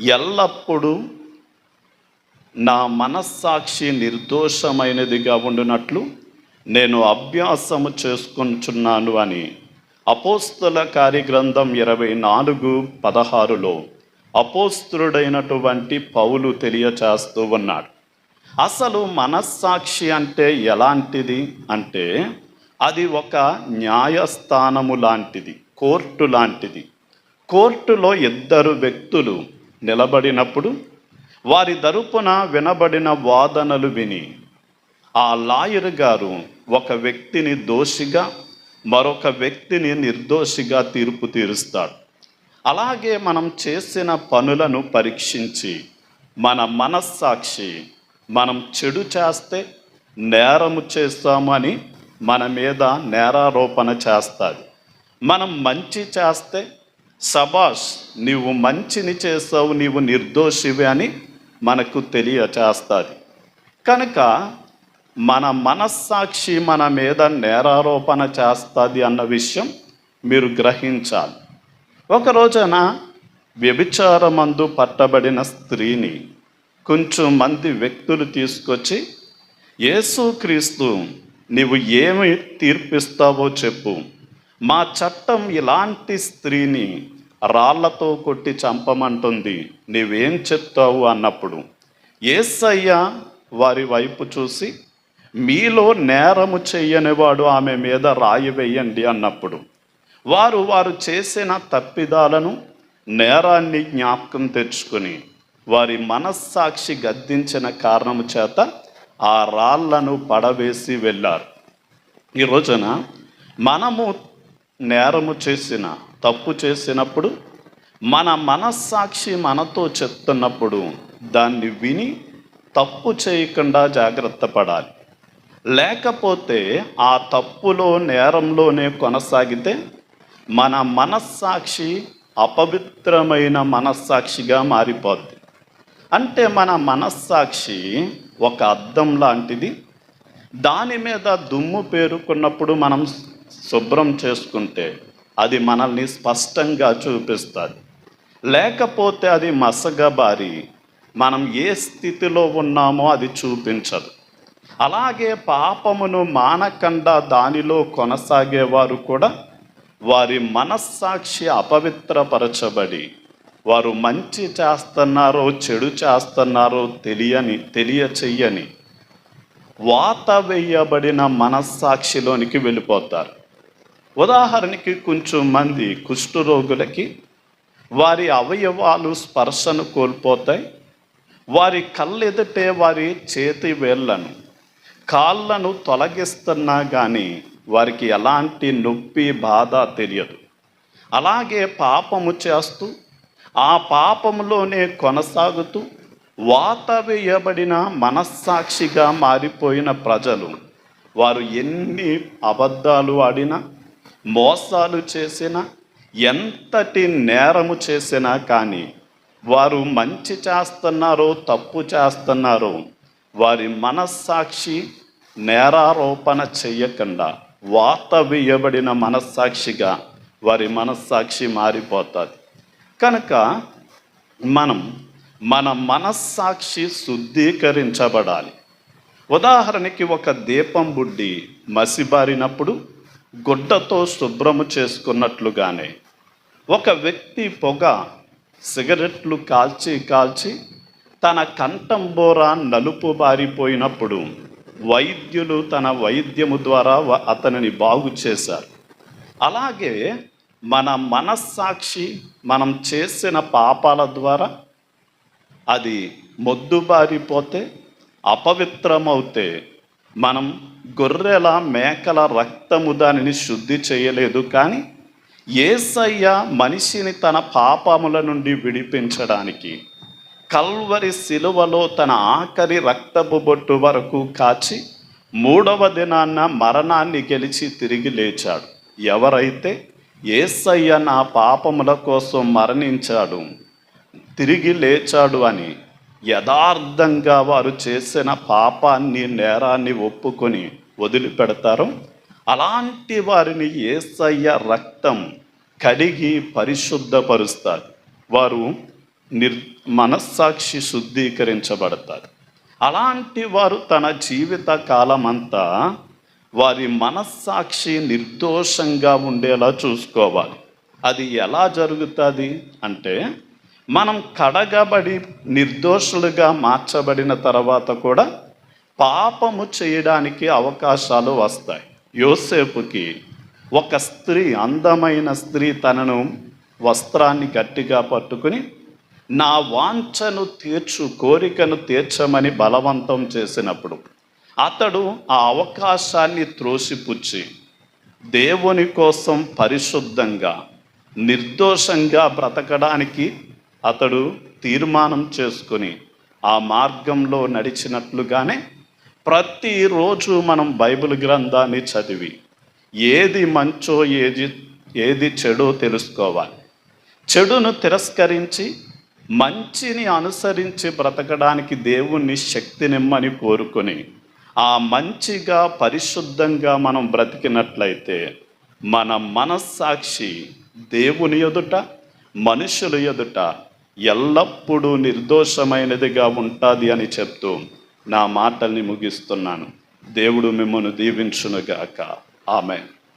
ఎల్లప్పుడూ నా మనస్సాక్షి నిర్దోషమైనదిగా ఉండినట్లు నేను అభ్యాసము చేసుకుంటున్నాను అని అపోస్తుల కార్యగ్రంథం ఇరవై నాలుగు పదహారులో అపోస్తుడైనటువంటి పౌలు తెలియచేస్తూ ఉన్నాడు. అసలు మనస్సాక్షి అంటే ఎలాంటిది? అంటే అది ఒక న్యాయస్థానము లాంటిది కోర్టు లాంటిది. కోర్టులో ఇద్దరు వ్యక్తులు నిలబడినప్పుడు వారి తరపున వినబడిన వాదనలు విని ఆ లాయర్ గారు ఒక వ్యక్తిని దోషిగా మరొక వ్యక్తిని నిర్దోషిగా తీర్పు తీరుస్తాడు. అలాగే మనం చేసిన పనులను పరీక్షించి మన మనస్సాక్షి మనం చెడు చేస్తే నేరము చేస్తామని మన మీద నేరారోపణ చేస్తుంది మనం మంచి చేస్తే సబాష్ నీవు మంచిని చేస్తావు నీవు నిర్దోషివి అని మనకు తెలియచేస్తుంది. కనుక మన మనస్సాక్షి మన మీద నేరారోపణ చేస్తుంది అన్న విషయం మీరు గ్రహించాలి. ఒక రోజున వ్యభిచారమందు పట్టబడిన స్త్రీని కొంచెం మంది వ్యక్తులు తీసుకొచ్చి యేసుక్రీస్తు నీవు ఏమి తీర్పిస్తావో చెప్పు. మా చట్టం ఇలాంటి స్త్రీని రాళ్ళతో కొట్టి చంపమంటుంది. నీవేం చెప్తావు అన్నప్పుడు ఏసయ్య వారి వైపు చూసి మీలో నేరము చెయ్యనివాడు ఆమె మీద రాయి వేయండి అన్నప్పుడు వారు వారు చేసిన తప్పిదాలను నేరాన్ని జ్ఞాపకం తెచ్చుకొని వారి మనస్సాక్షి గద్దించిన కారణము చేత ఆ రాళ్ళను పడవేసి వెళ్ళారు. ఈ రోజున మనము నేరము చేసిన తప్పు చేసినప్పుడు మన మనస్సాక్షి మనతో చెప్తున్నప్పుడు దాన్ని విని తప్పు చేయకుండా జాగ్రత్త పడాలి. లేకపోతే ఆ తప్పులో నేరంలోనే కొనసాగితే మన మనస్సాక్షి అపవిత్రమైన మనస్సాక్షిగా మారిపోద్ది. అంటే మన మనస్సాక్షి ఒక అద్దం లాంటిది. దాని మీద దుమ్ము పేరుకున్నప్పుడు మనం శుభ్రం చేసుకుంటే అది మనల్ని స్పష్టంగా చూపిస్తుంది. లేకపోతే అది మసగబారి మనం ఏ స్థితిలో ఉన్నామో అది చూపించదు. అలాగే పాపమును మానకుండా దానిలో కొనసాగేవారు కూడా వారి మనస్సాక్షి అపవిత్రపరచబడి వారు మంచి చేస్తున్నారో చెడు చేస్తున్నారో తెలియని తెలియచెయ్యని వాత వేయబడిన మనస్సాక్షిలోనికి వెళ్ళిపోతారు. ఉదాహరణకి కొంచెం మంది కుష్ఠరోగులకి వారి అవయవాలు స్పర్శను కోల్పోతాయి వారి కళ్ళెదుటే వారి చేతి వేళ్ళను కాళ్ళను తొలగిస్తున్నా కానీ వారికి ఎలాంటి నొప్పి బాధ తెలియదు. అలాగే పాపము చేస్తూ ఆ పాపములోనే కొనసాగుతూ వాత వేయబడిన మనస్సాక్షిగా మారిపోయిన ప్రజలు వారు ఎన్ని అబద్ధాలు ఆడినా మోసాలు చేసినా ఎంతటి నేరము చేసినా కానీ వారు మంచి చేస్తున్నారో తప్పు చేస్తున్నారో వారి మనస్సాక్షి నేరారోపణ చెయ్యకుండా వాత వేయబడిన మనస్సాక్షిగా వారి మనస్సాక్షి మారిపోతుంది కనుక మనం మన మనస్సాక్షి శుద్ధీకరించబడాలి. ఉదాహరణకి ఒక దీపం బుడ్డి మసిబారినప్పుడు గుడ్డతో శుభ్రము చేసుకున్నట్లుగానే ఒక వ్యక్తి పొగ సిగరెట్లు కాల్చి కాల్చి తన కంఠంబోర నలుపు బారిపోయినప్పుడు వైద్యులు తన వైద్యము ద్వారా అతనిని బాగు చేశారు. అలాగే మన మనస్సాక్షి మనం చేసిన పాపాల ద్వారా అది మొద్దుబారిపోతే అపవిత్రమవుతే మనం గొర్రెల మేకల రక్తము దానిని శుద్ధి చేయలేదు కానీ ఏసయ్య మనిషిని తన పాపముల నుండి విడిపించడానికి కల్వరి శిలువలో తన ఆఖరి రక్తపు బొట్టు వరకు కాచి మూడవ దినాన్న మరణాన్ని గెలిచి తిరిగి లేచాడు. ఎవరైతే ఏసయ్య నా పాపముల కోసం మరణించాడు తిరిగి లేచాడు అని యథార్థంగా వారు చేసిన పాపాన్ని నేరాన్ని ఒప్పుకొని వదిలిపెడతారు. అలాంటి వారిని ఏసయ్య రక్తం కడిగి పరిశుద్ధపరుస్తారు వారు నిర్ మనస్సాక్షి శుద్ధీకరించబడతారు. అలాంటి వారు తన జీవిత కాలమంతా వారి మనస్సాక్షి నిర్దోషంగా ఉండేలా చూసుకోవాలి. అది ఎలా జరుగుతుంది అంటే మనం కడగబడి నిర్దోషులుగా మార్చబడిన తర్వాత కూడా పాపము చేయడానికి అవకాశాలు వస్తాయి. యోసేపుకి ఒక స్త్రీ అందమైన స్త్రీ తనను వస్త్రాన్ని గట్టిగా పట్టుకుని నా వాంఛను తీర్చు కోరికను తీర్చమని బలవంతం చేసినప్పుడు అతడు ఆ అవకాశాన్ని త్రోసిపుచ్చి దేవుని కోసం పరిశుద్ధంగా నిర్దోషంగా బ్రతకడానికి అతడు తీర్మానం చేసుకుని ఆ మార్గంలో నడిచినట్లుగానే ప్రతిరోజు మనం బైబిల్ గ్రంథాన్ని చదివి ఏది మంచో ఏది ఏది చెడో తెలుసుకోవాలి. చెడును తిరస్కరించి మంచిని అనుసరించి బ్రతకడానికి దేవుణ్ణి శక్తినిమ్మని కోరుకొని ఆ మంచిగా పరిశుద్ధంగా మనం బ్రతికినట్లయితే మన మనస్సాక్షి దేవుని ఎదుట మనుషుల ఎదుట ఎల్లప్పుడూ నిర్దోషమైనదిగా ఉంటుంది అని చెప్తూ నా మాటల్ని ముగిస్తున్నాను. దేవుడు మిమ్మల్ని దీవించునుగాక. ఆమె